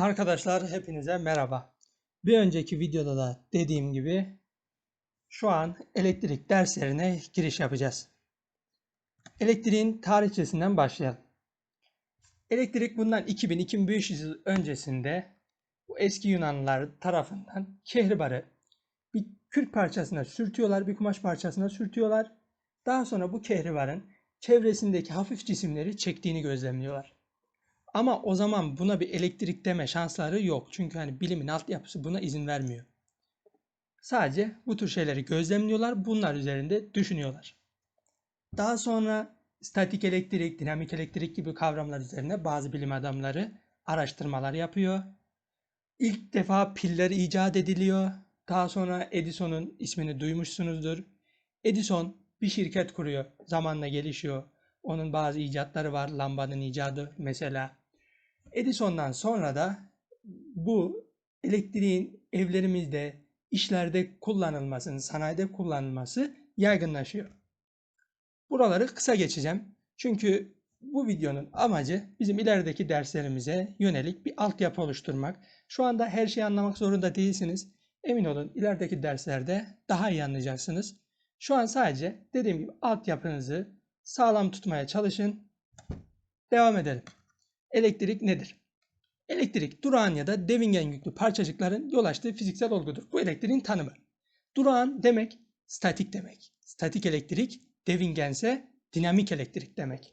Arkadaşlar hepinize merhaba. Bir önceki videoda da dediğim gibi şu an elektrik derslerine giriş yapacağız. Elektriğin tarihçesinden başlayalım. Elektrik bundan 2000-2500 yıl öncesinde bu eski Yunanlılar tarafından kehribarı bir kürk parçasına sürtüyorlar, bir kumaş parçasına sürtüyorlar. Daha sonra bu kehribarın çevresindeki hafif cisimleri çektiğini gözlemliyorlar. Ama o zaman buna bir elektrik deme şansları yok. Çünkü hani bilimin altyapısı buna izin vermiyor. Sadece bu tür şeyleri gözlemliyorlar, bunlar üzerinde düşünüyorlar. Daha sonra statik elektrik, dinamik elektrik gibi kavramlar üzerine bazı bilim adamları araştırmalar yapıyor. İlk defa piller icat ediliyor. Daha sonra Edison'un ismini duymuşsunuzdur. Edison bir şirket kuruyor. Zamanla gelişiyor. Onun bazı icatları var. Lambanın icadı mesela. Edison'dan sonra da bu elektriğin evlerimizde, işlerde kullanılmasının, sanayide kullanılması yaygınlaşıyor. Buraları kısa geçeceğim. Çünkü bu videonun amacı bizim ilerideki derslerimize yönelik bir altyapı oluşturmak. Şu anda her şeyi anlamak zorunda değilsiniz. Emin olun ilerideki derslerde daha iyi anlayacaksınız. Şu an sadece dediğim gibi altyapınızı sağlam tutmaya çalışın. Devam edelim. Elektrik nedir? Elektrik durağan ya da devingen yüklü parçacıkların yol açtığı fiziksel olgudur. Bu elektriğin tanımı. Durağan demek statik demek. Statik elektrik devingense dinamik elektrik demek.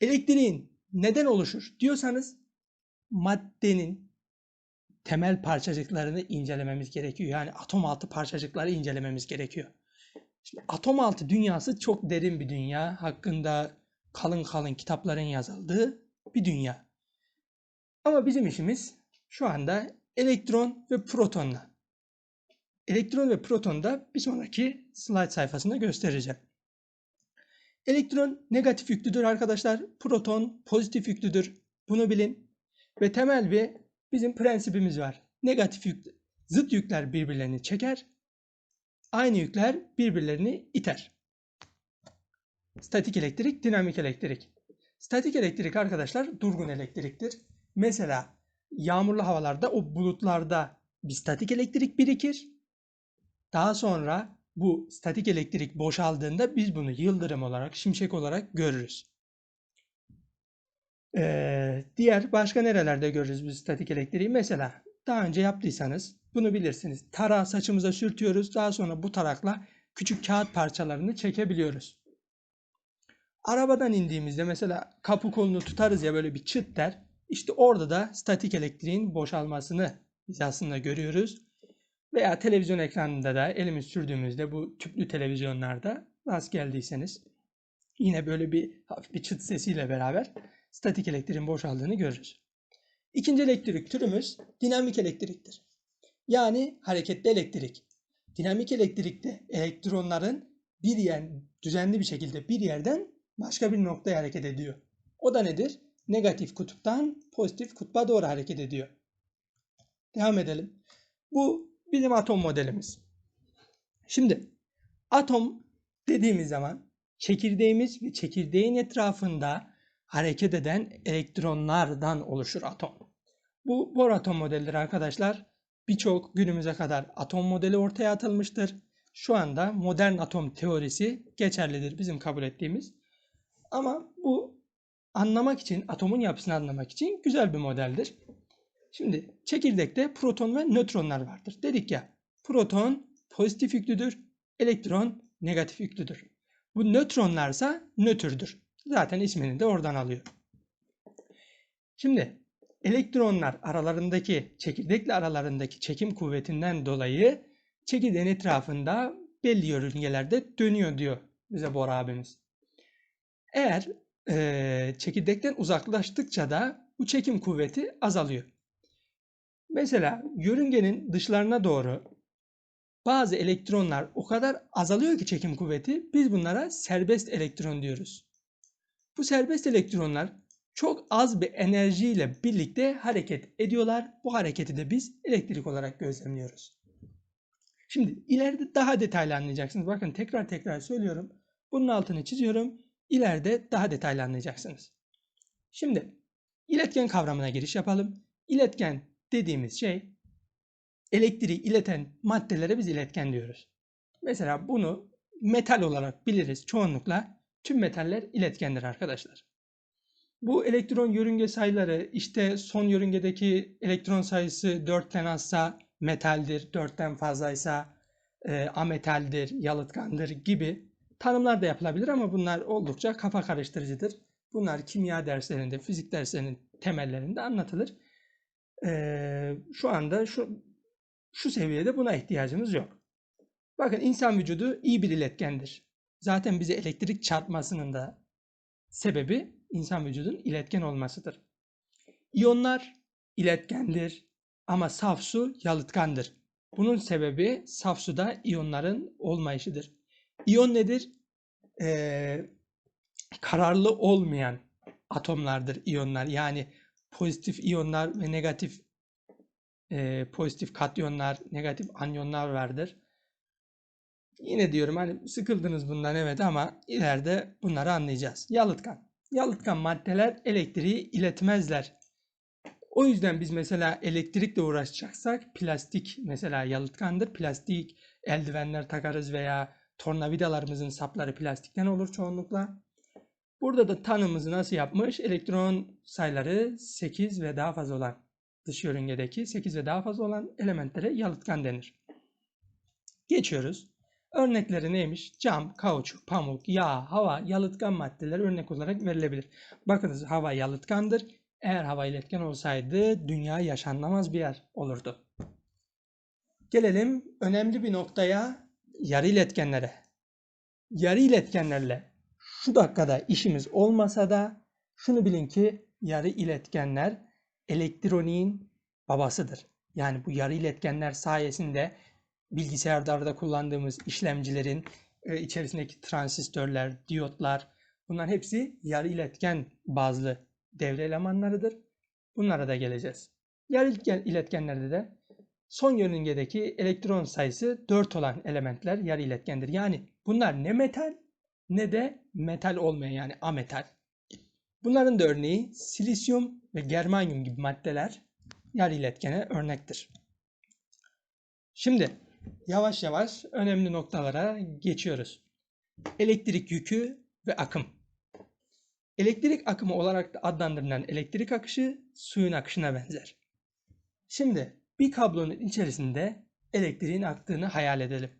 Elektriğin neden oluşur diyorsanız maddenin temel parçacıklarını incelememiz gerekiyor. Yani atom altı parçacıkları incelememiz gerekiyor. Şimdi atom altı dünyası çok derin bir dünya. Hakkında kalın kalın kitapların yazıldığı bir dünya. Ama bizim işimiz şu anda elektron ve protonla. Elektron ve proton da bir sonraki slide sayfasında göstereceğim. Elektron negatif yüklüdür arkadaşlar. Proton pozitif yüklüdür. Bunu bilin. Ve temel bir bizim prensibimiz var. Negatif yük, zıt yükler birbirlerini çeker. Aynı yükler birbirlerini iter. Statik elektrik, dinamik elektrik. Statik elektrik arkadaşlar durgun elektriktir. Mesela yağmurlu havalarda o bulutlarda bir statik elektrik birikir. Daha sonra bu statik elektrik boşaldığında biz bunu yıldırım olarak, şimşek olarak görürüz. Ee, diğer başka nerelerde görürüz biz statik elektriği? Mesela daha önce yaptıysanız bunu bilirsiniz. Tarağı saçımıza sürtüyoruz. Daha sonra bu tarakla küçük kağıt parçalarını çekebiliyoruz. Arabadan indiğimizde mesela kapı kolunu tutarız ya böyle bir çıt der. İşte orada da statik elektriğin boşalmasını biz aslında görüyoruz. Veya televizyon ekranında da elimiz sürdüğümüzde bu tüplü televizyonlarda rast geldiyseniz yine böyle bir hafif bir çıt sesiyle beraber statik elektriğin boşaldığını görürüz. İkinci elektrik türümüz dinamik elektriktir. Yani hareketli elektrik. Dinamik elektrikte elektronların bir yer düzenli bir şekilde bir yerden başka bir noktaya hareket ediyor. O da nedir? Negatif kutuptan pozitif kutba doğru hareket ediyor. Devam edelim. Bu bizim atom modelimiz. Şimdi atom dediğimiz zaman çekirdeğimiz ve çekirdeğin etrafında hareket eden elektronlardan oluşur atom. Bu Bohr atom modelleri arkadaşlar birçok günümüze kadar atom modeli ortaya atılmıştır. Şu anda modern atom teorisi geçerlidir bizim kabul ettiğimiz. Ama bu anlamak için, atomun yapısını anlamak için güzel bir modeldir. Şimdi çekirdekte proton ve nötronlar vardır. Dedik ya proton pozitif yüklüdür, elektron negatif yüklüdür. Bu nötronlarsa nötrdür. Zaten ismini de oradan alıyor. Şimdi elektronlar aralarındaki çekirdekle aralarındaki çekim kuvvetinden dolayı çekirdeğin etrafında belli yörüngelerde dönüyor diyor bize Bora abimiz. Eğer e, çekirdekten uzaklaştıkça da bu çekim kuvveti azalıyor. Mesela yörüngenin dışlarına doğru bazı elektronlar o kadar azalıyor ki çekim kuvveti biz bunlara serbest elektron diyoruz. Bu serbest elektronlar çok az bir enerjiyle birlikte hareket ediyorlar. Bu hareketi de biz elektrik olarak gözlemliyoruz. Şimdi ileride daha detaylı anlayacaksınız. Bakın tekrar tekrar söylüyorum. Bunun altını çiziyorum. İleride daha detaylı anlayacaksınız. Şimdi iletken kavramına giriş yapalım. İletken dediğimiz şey elektriği ileten maddelere biz iletken diyoruz. Mesela bunu metal olarak biliriz çoğunlukla. Tüm metaller iletkendir arkadaşlar. Bu elektron yörünge sayıları işte son yörüngedeki elektron sayısı 4'ten azsa metaldir, 4'ten fazlaysa e, ametaldir, yalıtkandır gibi tanımlar da yapılabilir ama bunlar oldukça kafa karıştırıcıdır. Bunlar kimya derslerinde, fizik derslerinin temellerinde anlatılır. E, şu anda şu şu seviyede buna ihtiyacımız yok. Bakın insan vücudu iyi bir iletkendir. Zaten bize elektrik çarpmasının da sebebi insan vücudun iletken olmasıdır. İyonlar iletkendir ama saf su yalıtkandır. Bunun sebebi saf suda iyonların olmayışıdır. İyon nedir? Ee, kararlı olmayan atomlardır iyonlar. Yani pozitif iyonlar ve negatif e, pozitif katyonlar, negatif anyonlar vardır. Yine diyorum hani sıkıldınız bundan evet ama ileride bunları anlayacağız. Yalıtkan. Yalıtkan maddeler elektriği iletmezler. O yüzden biz mesela elektrikle uğraşacaksak plastik mesela yalıtkandır. Plastik eldivenler takarız veya tornavidalarımızın sapları plastikten olur çoğunlukla. Burada da tanımımızı nasıl yapmış? Elektron sayıları 8 ve daha fazla olan dış yörüngedeki 8 ve daha fazla olan elementlere yalıtkan denir. Geçiyoruz. Örnekleri neymiş? Cam, kauçuk, pamuk, yağ, hava, yalıtkan maddeler örnek olarak verilebilir. Bakınız hava yalıtkandır. Eğer hava iletken olsaydı dünya yaşanmaz bir yer olurdu. Gelelim önemli bir noktaya yarı iletkenlere. Yarı iletkenlerle şu dakikada işimiz olmasa da şunu bilin ki yarı iletkenler elektroniğin babasıdır. Yani bu yarı iletkenler sayesinde bilgisayarlarda kullandığımız işlemcilerin e, içerisindeki transistörler, diyotlar bunlar hepsi yarı iletken bazlı devre elemanlarıdır. Bunlara da geleceğiz. Yarı iletkenlerde de son yörüngedeki elektron sayısı 4 olan elementler yarı iletkendir. Yani bunlar ne metal ne de metal olmayan yani ametal. Bunların da örneği silisyum ve germanyum gibi maddeler yarı iletkene örnektir. Şimdi yavaş yavaş önemli noktalara geçiyoruz. Elektrik yükü ve akım. Elektrik akımı olarak da adlandırılan elektrik akışı suyun akışına benzer. Şimdi bir kablonun içerisinde elektriğin aktığını hayal edelim.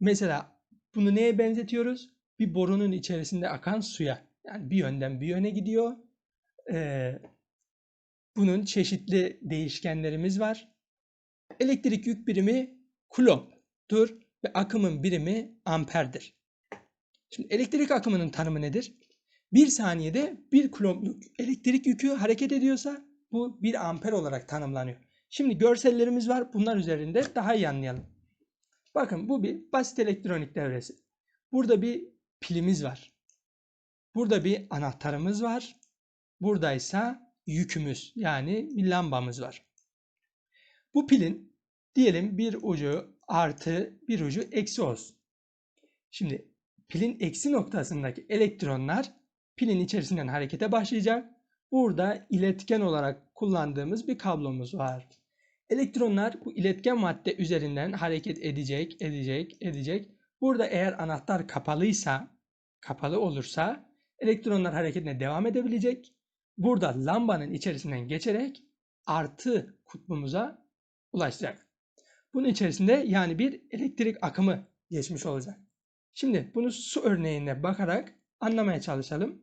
Mesela bunu neye benzetiyoruz? Bir borunun içerisinde akan suya. Yani bir yönden bir yöne gidiyor. Ee, bunun çeşitli değişkenlerimiz var. Elektrik yük birimi coulomb'dur ve akımın birimi amperdir. Şimdi elektrik akımının tanımı nedir? Bir saniyede bir coulomb'luk elektrik yükü hareket ediyorsa bu bir amper olarak tanımlanıyor. Şimdi görsellerimiz var. Bunlar üzerinde daha iyi anlayalım. Bakın bu bir basit elektronik devresi. Burada bir pilimiz var. Burada bir anahtarımız var. Buradaysa yükümüz yani bir lambamız var. Bu pilin diyelim bir ucu artı bir ucu eksi olsun. Şimdi pilin eksi noktasındaki elektronlar pilin içerisinden harekete başlayacak. Burada iletken olarak kullandığımız bir kablomuz var. Elektronlar bu iletken madde üzerinden hareket edecek, edecek, edecek. Burada eğer anahtar kapalıysa, kapalı olursa elektronlar hareketine devam edebilecek. Burada lambanın içerisinden geçerek artı kutbumuza ulaşacak. Bunun içerisinde yani bir elektrik akımı geçmiş olacak. Şimdi bunu su örneğine bakarak anlamaya çalışalım.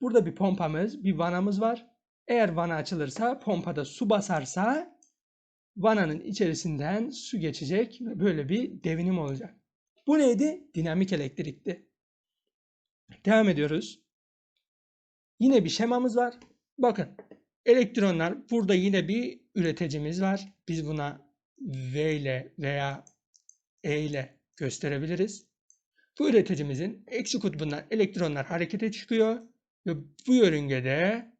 Burada bir pompamız, bir vanamız var. Eğer vana açılırsa, pompada su basarsa vananın içerisinden su geçecek ve böyle bir devinim olacak. Bu neydi? Dinamik elektrikti. Devam ediyoruz. Yine bir şemamız var. Bakın elektronlar burada yine bir üreticimiz var. Biz buna V ile veya E ile gösterebiliriz. Bu üreticimizin eksi kutbundan elektronlar harekete çıkıyor ve bu yörüngede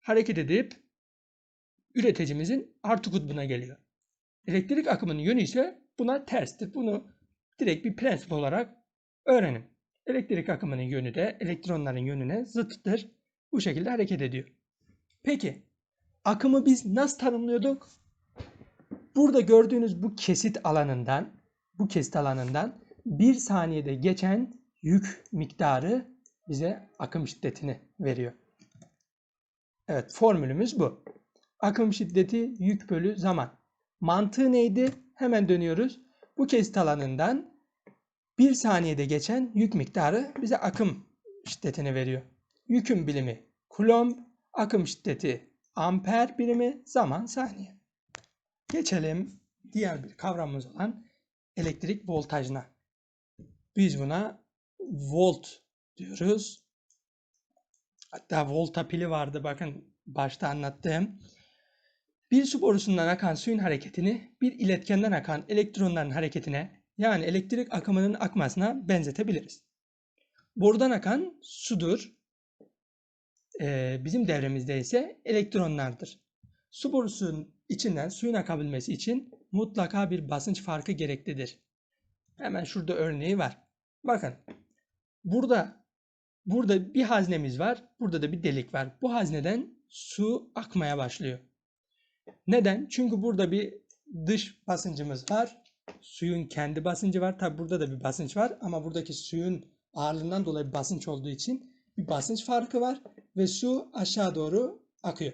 hareket edip üreticimizin artı kutbuna geliyor. Elektrik akımının yönü ise buna terstir. Bunu direkt bir prensip olarak öğrenin. Elektrik akımının yönü de elektronların yönüne zıttır. Bu şekilde hareket ediyor. Peki akımı biz nasıl tanımlıyorduk? Burada gördüğünüz bu kesit alanından, bu kesit alanından bir saniyede geçen yük miktarı bize akım şiddetini veriyor. Evet, formülümüz bu. Akım şiddeti yük bölü zaman. Mantığı neydi? Hemen dönüyoruz. Bu kesit alanından bir saniyede geçen yük miktarı bize akım şiddetini veriyor. Yükün bilimi kulomb, akım şiddeti amper birimi, zaman saniye. Geçelim diğer bir kavramımız olan elektrik voltajına. Biz buna volt diyoruz. Hatta volta pili vardı bakın başta anlattığım. Bir su borusundan akan suyun hareketini bir iletkenden akan elektronların hareketine yani elektrik akımının akmasına benzetebiliriz. Borudan akan sudur. Ee, bizim devremizde ise elektronlardır. Su borusunun içinden suyun akabilmesi için mutlaka bir basınç farkı gereklidir. Hemen şurada örneği var. Bakın. Burada burada bir haznemiz var. Burada da bir delik var. Bu hazneden su akmaya başlıyor. Neden? Çünkü burada bir dış basıncımız var. Suyun kendi basıncı var. Tabi burada da bir basınç var ama buradaki suyun ağırlığından dolayı basınç olduğu için bir basınç farkı var ve su aşağı doğru akıyor.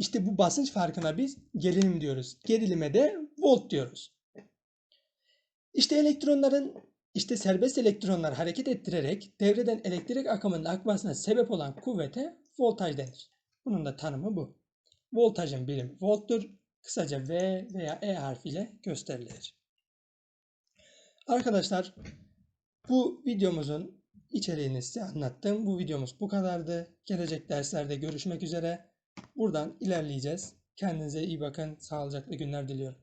İşte bu basınç farkına biz gerilim diyoruz. Gerilime de volt diyoruz. İşte elektronların işte serbest elektronlar hareket ettirerek devreden elektrik akımının akmasına sebep olan kuvvete voltaj denir. Bunun da tanımı bu. Voltajın birimi volttur. Kısaca V veya E harfiyle gösterilir. Arkadaşlar bu videomuzun içeriğini size anlattım. Bu videomuz bu kadardı. Gelecek derslerde görüşmek üzere. Buradan ilerleyeceğiz. Kendinize iyi bakın. Sağlıcakla günler diliyorum.